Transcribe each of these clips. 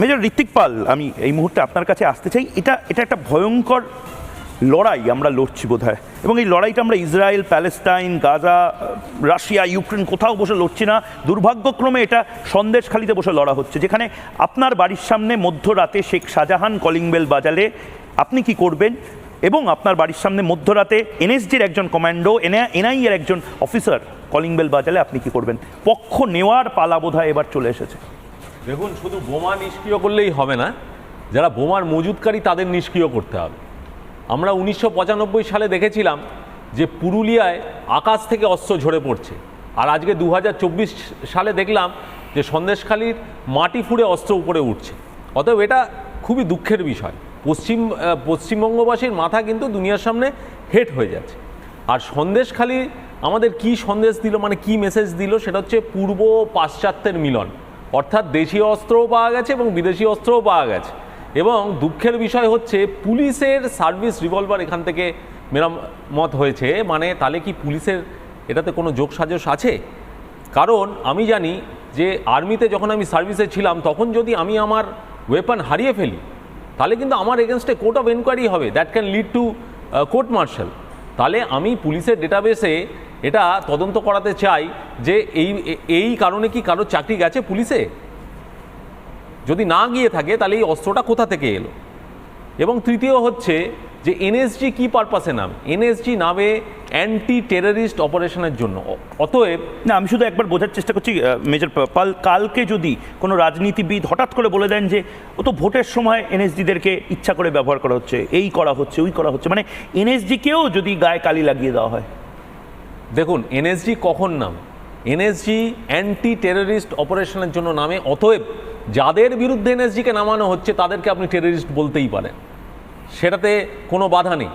Major Hrithik পাল, আমি এই মুহূর্তে আপনার কাছে আসতে চাই। এটা এটা একটা ভয়ঙ্কর লড়াই আমরা লড়ছি বোধ এবং এই লড়াইটা আমরা Israel, Palestine, Gaza, Russia, Ukraine কোথাও বসে লড়ছি না। দুর্ভাগ্যক্রমে এটা সন্দেশখালিতে বসে লড়া হচ্ছে, যেখানে আপনার বাড়ির সামনে মধ্যরাতে শেখ শাহজাহান কলিং বেল বাজালে। আপনি কি করবেন? এবং আপনার বাড়ির সামনে মধ্যরাতে এনএসজির একজন কমান্ডো এনআই এর একজন অফিসার কলিং বেল বাজালে, আপনি কি করবেন? পক্ষ নেওয়ার পালা বোধহয় এবার চলে এসেছে। দেখুন, শুধু বোমা নিষ্ক্রিয় করলেই হবে না, যারা বোমার মজুতকারী তাদের নিষ্ক্রিয় করতে হবে। আমরা উনিশশো পঁচানব্বই সালে দেখেছিলাম যে পুরুলিয়ায় আকাশ থেকে অস্ত্র ঝরে পড়ছে। আর আজকে দু হাজার চব্বিশ সালে দেখলাম যে সন্দেশখালির মাটি ফুঁড়ে অস্ত্র উপরে উঠছে। অতএব এটা খুবই দুঃখের বিষয়। পশ্চিম পশ্চিমবঙ্গবাসীর মাথা কিন্তু দুনিয়ার সামনে হেট হয়ে যাচ্ছে। আর সন্দেশখালি আমাদের কি সন্দেশ দিল মানে কি মেসেজ দিল, সেটা হচ্ছে পূর্ব পাশ্চাত্যের মিলন। অর্থাৎ দেশীয় অস্ত্রও পাওয়া গেছে এবং বিদেশি অস্ত্রও পাওয়া গেছে। এবং দুঃখের বিষয় হচ্ছে, পুলিশের সার্ভিস রিভলভার এখান থেকে মেরামত হয়েছে। মানে তাহলে কি পুলিশের এটাতে কোনো যোগসাজশ আছে? কারণ আমি জানি যে আর্মিতে যখন আমি সার্ভিসে ছিলাম, তখন যদি আমি আমার ওয়েপন হারিয়ে ফেলি, তাহলে কিন্তু আমার এগেনস্টে কোর্ট অফ এনকোয়ারি হবে। That can lead to court martial তাহলে আমি পুলিশের ডেটাবেসে এটা তদন্ত করাতে চাই যে এই এই কারণে কি কারোর চাকরি গেছে পুলিশে? যদি না গিয়ে থাকে, তাহলে এই অস্ত্রটা কোথা থেকে এলো? এবং তৃতীয় হচ্ছে যে এনএসজি কি পারপাসে নাম? এনএসজি নামে অ্যান্টি টেররিস্ট অপারেশনের জন্য অতএব না আমি শুধু একবার বোঝার চেষ্টা করছি মেজর পাল কালকে যদি কোনো রাজনীতিবিদ হঠাৎ করে বলে দেন যে ও তো ভোটের সময় এনএসজিদেরকে ইচ্ছা করে ব্যবহার করা হচ্ছে এই করা হচ্ছে ওই করা হচ্ছে। মানে এনএসজিকেও যদি গায়ে কালি লাগিয়ে দেওয়া হয়। দেখুন এনএসজি কখন নাম? এনএসজি অ্যান্টি টেররিস্ট অপারেশনের জন্য নামে অতএব যাদের বিরুদ্ধে এনএসজিকে নামানো হচ্ছে তাদেরকে আপনি টেররিস্ট বলতেই পারেন। সেটাতে কোনো বাধা নেই।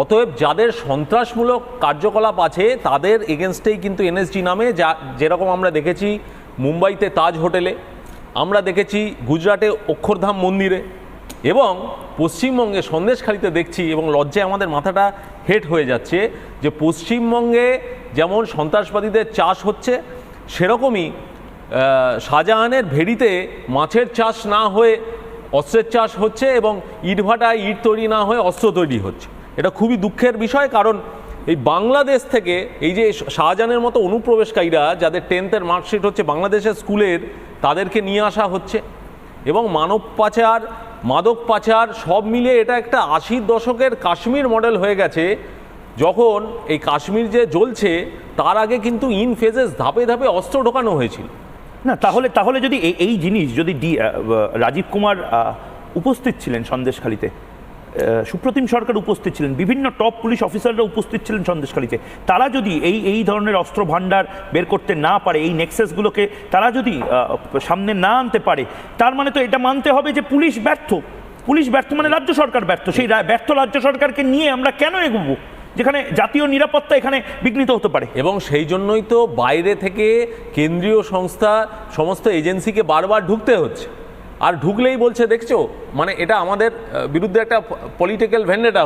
অতএব যাদের সন্ত্রাসমূলক কার্যকলাপ আছে, তাদের এগেনস্টেই কিন্তু এনএসজি নামে, যা যেরকম আমরা দেখেছি মুম্বাইতে তাজ হোটেলে, আমরা দেখেছি গুজরাটে অক্ষরধাম মন্দিরে, এবং পশ্চিমবঙ্গে সন্দেশখালিতে দেখছি এবং লজ্জায় আমাদের মাথাটা হেট হয়ে যাচ্ছে যে পশ্চিমবঙ্গে যেমন সন্ত্রাসবাদীদের চাষ হচ্ছে, সেরকমই শাহজাহানের ভেড়িতে মাছের চাষ না হয়ে অস্ত্রের চাষ হচ্ছে এবং ইটভাটায় ইট তৈরি না হয়ে অস্ত্র তৈরি হচ্ছে। এটা খুবই দুঃখের বিষয়, কারণ এই বাংলাদেশ থেকে এই যে শাহজাহানের মতো অনুপ্রবেশকারীরা যাদের টেন্থের মার্কশিট হচ্ছে বাংলাদেশের স্কুলের, তাদেরকে নিয়ে আসা হচ্ছে। এবং মানব পাচার, মাদক পাচার সব মিলিয়ে এটা একটা আশির দশকের কাশ্মীর মডেল হয়ে গেছে, যখন এই কাশ্মীর যে জ্বলছে, তার আগে কিন্তু ইন ফেজেস ধাপে ধাপে অস্ত্র ঢোকানো হয়েছিল। না, তাহলে তাহলে যদি এই জিনিস যদি ডি রাজীব কুমার উপস্থিত ছিলেন সন্দেশখালিতে সুপ্রতিম সরকার উপস্থিত ছিলেন, বিভিন্ন টপ পুলিশ অফিসাররা উপস্থিত ছিলেন সন্দেশখালিতে তারা যদি এই এই ধরনের অস্ত্র ভাণ্ডার বের করতে না পারে, এই নেক্সেসগুলোকে তারা যদি সামনে না আনতে পারে, তার মানে তো এটা মানতে হবে যে পুলিশ ব্যর্থ। পুলিশ ব্যর্থ মানে রাজ্য সরকার ব্যর্থ। সেই ব্যর্থ রাজ্য সরকারকে নিয়ে আমরা কেন এগোবো? যেখানে জাতীয় নিরাপত্তা এখানে বিঘ্নিত হতে পারে। এবং সেই জন্যই তো বাইরে থেকে কেন্দ্রীয় সংস্থা, সমস্ত এজেন্সিকে বারবার ঢুকতে হচ্ছে। আর ঢুকলেই বলছে দেখছ? মানে এটা আমাদের বিরুদ্ধে একটা পলিটিক্যাল ভেন্ডেটা